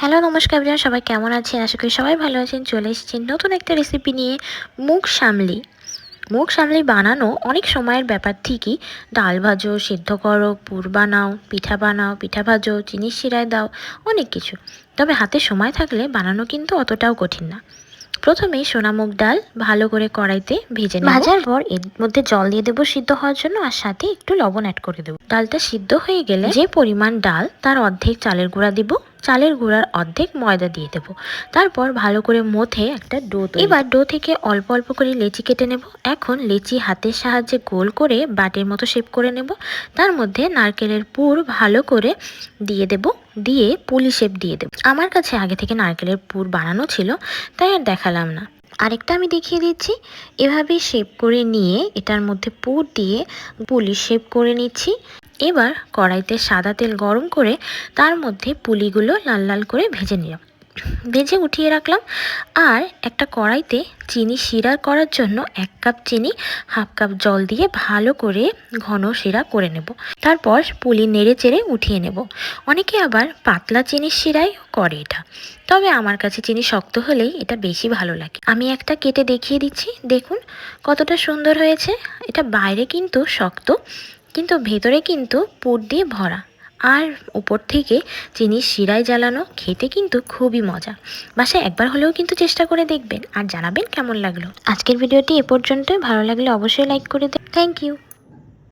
Hello, নমস্কার বিরিয়ান সবাই কেমন আছেন? আশা করি সবাই ভালো আছেন। চলে এসেছেন নতুন একটা রেসিপি নিয়ে মুগ সামলি মুগ সামলি বানানো অনেক সময়ের ব্যাপার, ঠিকই। ডাল ভাজো, সেদ্ধ করো, পুর বানাও, পিঠা বানাও, পিঠা ভাজো, চিনির শিরায় দাও, অনেক কিছু। তবে হাতে সময় থাকলে বানানো কিন্তু অতটাও কঠিন না। প্রথমে সোনা মুগ ডাল ভালো করে কড়াইতে ভেজে নেব। ভাজার পর এর মধ্যে জল দিয়ে দেবো সিদ্ধ হওয়ার জন্য, আর সাথে একটু লবণ অ্যাড করে দেবো। ডালটা সিদ্ধ হয়ে গেলে যে পরিমাণ ডাল, তার অর্ধেক চালের গুঁড়া দিব। চালের গুঁড়ার অর্ধেক ময়দা দিয়ে দেবো। তারপর ভালো করে মথে একটা ডো এবার ডো থেকে অল্প অল্প করে লেচি কেটে নেব। এখন লেচি হাতের সাহায্যে গোল করে বাটির মতো শেপ করে নেব। তার মধ্যে নারকেলের পুর ভালো করে দিয়ে দেব। দিয়ে পুলি শেপ দিয়ে দেব। আমার কাছে আগে থেকে নারকেলের পুর বানানো ছিল, তাই আর দেখালাম না। আরেকটা আমি দেখিয়ে দিচ্ছি। এভাবে শেপ করে নিয়ে এটার মধ্যে পুর দিয়ে পুলি শেপ করে নিচ্ছি। এবার কড়াইতে সাদা তেল গরম করে তার মধ্যে পুলিগুলো লাল লাল করে ভেজে নিলাম। ভেজে উঠিয়ে রাখলাম। আর একটা কড়াইতে চিনি শিরা করার জন্য এক কাপ চিনি, হাফ কাপ জল দিয়ে ভালো করে ঘন শিরা করে নেব। তারপর পুলি নেড়ে চেড়ে উঠিয়ে নেব। অনেকে আবার পাতলা চিনির শিরাই করে এটা। তবে আমার কাছে চিনি শক্ত হলেই এটা বেশি ভালো লাগে। আমি একটা কেটে দেখিয়ে দিচ্ছি। দেখুন কতটা সুন্দর হয়েছে। এটা বাইরে কিন্তু শক্ত, কিন্তু ভেতরে কিন্তু পুর দিয়ে ভরা। আর উপর থেকে চিনির শিরায় জ্বালানো, খেতে কিন্তু খুবই মজা। বাসায় একবার হলেও কিন্তু চেষ্টা করে দেখবেন। আর জানাবেন কেমন লাগল। আজকের ভিডিওটি এ পর্যন্তই। ভালো লাগলে অবশ্যই লাইক করে দেবেন থ্যাংক ইউ